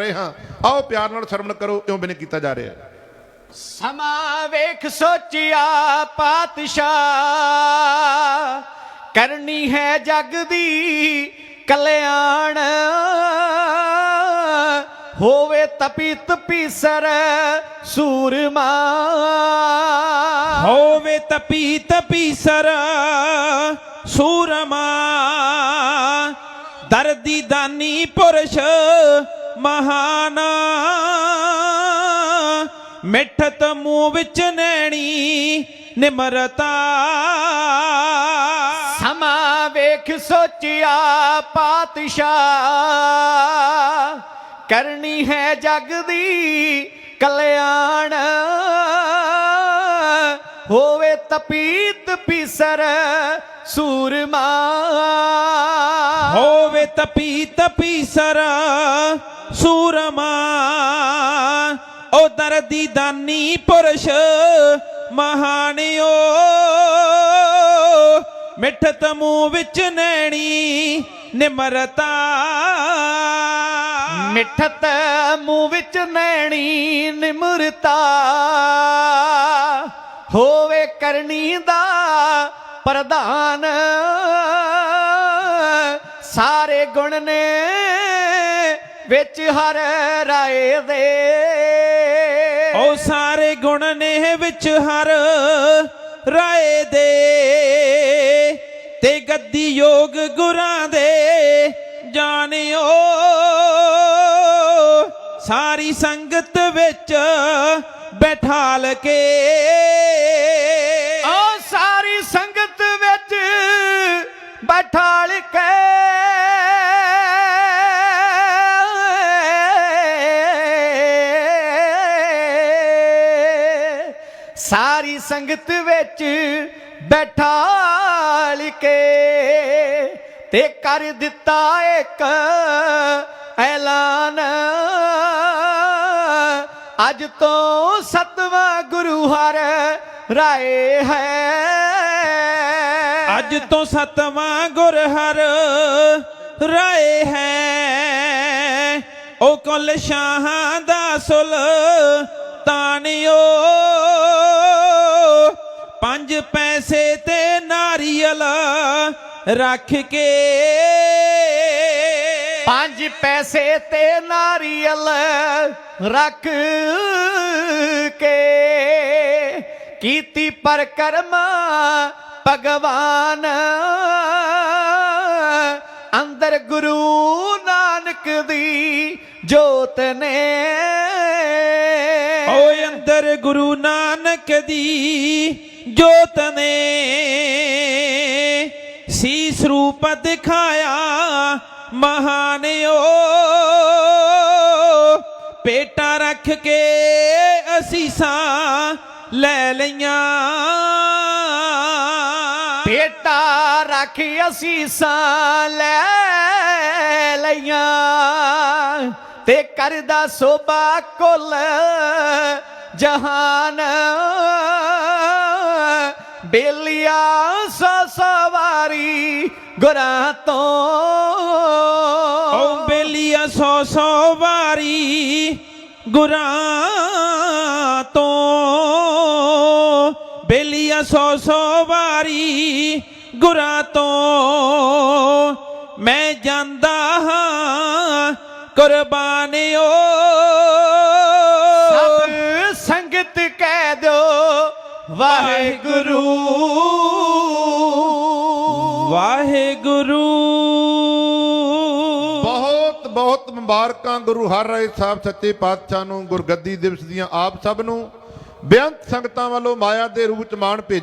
ਰਹੇ ਹਾਂ। ਆਓ ਪਿਆਰ ਨਾਲ ਸਰਵਣ ਕਰੋ ਇਉਂ ਬਿਨ ਕੀਤਾ ਜਾ ਰਿਹਾ ਹੈ। ਸਮਾਂ ਵੇਖ ਸੋਚਿਆ ਪਾਤਸ਼ਾਹ ਕਰਨੀ ਹੈ ਜਗ ਦੀ ਕਲਿਆਣ। ਹੋਵੇ ਤਪੀ ਤਪੀ ਸਰ ਸੂਰਮਾ। ਹੋਵੇ ਤਪੀ ਤਪੀ ਸਰ ਸੂਰਮਾ। ਦਰਦੀ ਦਾਨੀ ਪੁਰਸ਼ ਮਹਾਨ ਮਿੱਠਤ ਮੂੰਹ ਵਿੱਚ ਨੈਣੀ ਨਿਮਰਤਾ। ਸਮਾਂ ਵੇਖ ਸੋਚਿਆ ਪਾਤਸ਼ਾਹ, ਕਰਨੀ ਹੈ ਜਗ ਦੀ ਕਲਿਆਣ। ਤਪੀਤ ਪੀਸਰ ਸੂਰਮਾ। ਹੋਵੇ ਤਪੀ ਤਪੀ ਸਰ ਸੂਰਮਾ। ਉਹ ਦਰਦੀ ਦਾਨੀ ਪੁਰਸ਼ ਮਹਾਨਿਓ। ਮਿੱਠਤ ਮੂੰਹ ਵਿੱਚ ਨੈਣੀ ਨਿਮਰਤਾ। ਮਿੱਠਤ ਮੂੰਹ ਵਿੱਚ ਨੈਣੀ ਨਿਮਰਤਾ। ਹੋਵੇ ਕਰਨੀ ਦਾ ਪ੍ਰਧਾਨ। ਸਾਰੇ ਗੁਣ ਨੇ ਵਿੱਚ ਹਰ ਰਾਏ ਦੇ। ਉਹ ਸਾਰੇ ਗੁਣ ਨੇ ਵਿੱਚ ਹਰ ਰਾਏ ਦੇ। ਤੇ ਗੱਦੀ ਯੋਗ ਗੁਰਾਂ ਦੇ ਜਾਣਿਓ। ਸਾਰੀ ਸੰਗਤ ਵਿੱਚ ਬੈਠਾਲ ਕੇ। ਬੈਠਾਲ ਕੇ ਸਾਰੀ ਸੰਗਤ ਵਿੱਚ ਬੈਠਾਲ ਕੇ ਤੇ ਕਰ ਦਿੱਤਾ ਇੱਕ ਐਲਾਨ। ਅੱਜ ਤੋਂ ਸਤਵਾਂ ਗੁਰੂ ਹਰ ਰਾਏ ਹੈ। ਅੱਜ ਤੋਂ ਸਤਵਾਂ ਗੁਰ ਹਰ ਰਾਏ ਹੈ। ਉਹ ਕੁਲ ਸ਼ਾਹਾਂ ਦਾ ਸੁਲਤਾਨਿਓ ਪੰਜ ਪੈਸੇ ਤੇ ਨਾਰੀਅਲ ਰੱਖ ਕੇ। ਪੰਜ ਪੈਸੇ ਤੇ ਨਾਰੀਅਲ ਰੱਖ ਕੇ। ਕੀਤੀ ਪਰਕਰਮਾ ਭਗਵਾਨ। ਅੰਦਰ ਗੁਰੂ ਨਾਨਕ ਦੀ ਜੋਤ ਨੇ। ਓਏ ਅੰਦਰ ਗੁਰੂ ਨਾਨਕ ਦੀ ਜੋਤ ਨੇ। ਸੀਸ ਰੂਪ ਦਿਖਾਇਆ ਮਹਾਨਿਓ ਪੇਟਾ ਰੱਖ ਕੇ ਅਸੀਸਾਂ ਲੈ ਲਈਆਂ। ਰੱਖ ਅਸੀਸਾਂ ਲੈ ਲਈਆਂ ਤੇ ਕਰਦਾ ਸੋਭਾ ਕੁੱਲ ਜਹਾਨ। ਬੇਲੀਆ ਸੋ ਸਵਾਰੀ ਗੁਰਾਂ ਤੋਂ। ਓ ਬੇਲੀਆ ਸੌ ਸੌ ਵਾਰੀ ਗੁਰਾਂ ਤੋਂ। ਬੇਲੀਆ ਸੋ ਸੌ ਵਾਰੀ ਗੁਰਾਂ ਤੋਂ ਮੈਂ ਜਾਂਦਾ ਹਾਂ ਕੁਰਬਾਨਿਓ। ਸਭ ਸੰਗਤ ਕਹਿ ਦਿਓ ਵਾਹਿਗੁਰੂ। ਵਾਹਿਗੁਰੂ। ਬਹੁਤ ਬਹੁਤ ਮੁਬਾਰਕਾਂ ਗੁਰੂ ਹਰਿ ਸਾਹਿਬ ਸੱਚੇ ਪਾਤਸ਼ਾਹ ਨੂੰ ਗੁਰਗੱਦੀ ਦਿਵਸ ਦੀਆਂ ਆਪ ਸਭ ਨੂੰ। ਬੇਅੰਤ ਸੰਗਤਾਂ ਵੱਲੋਂ ਮਾਇਆ ਦੇ ਰੂਪ ਚ ਮਾਣ ਭੇਜ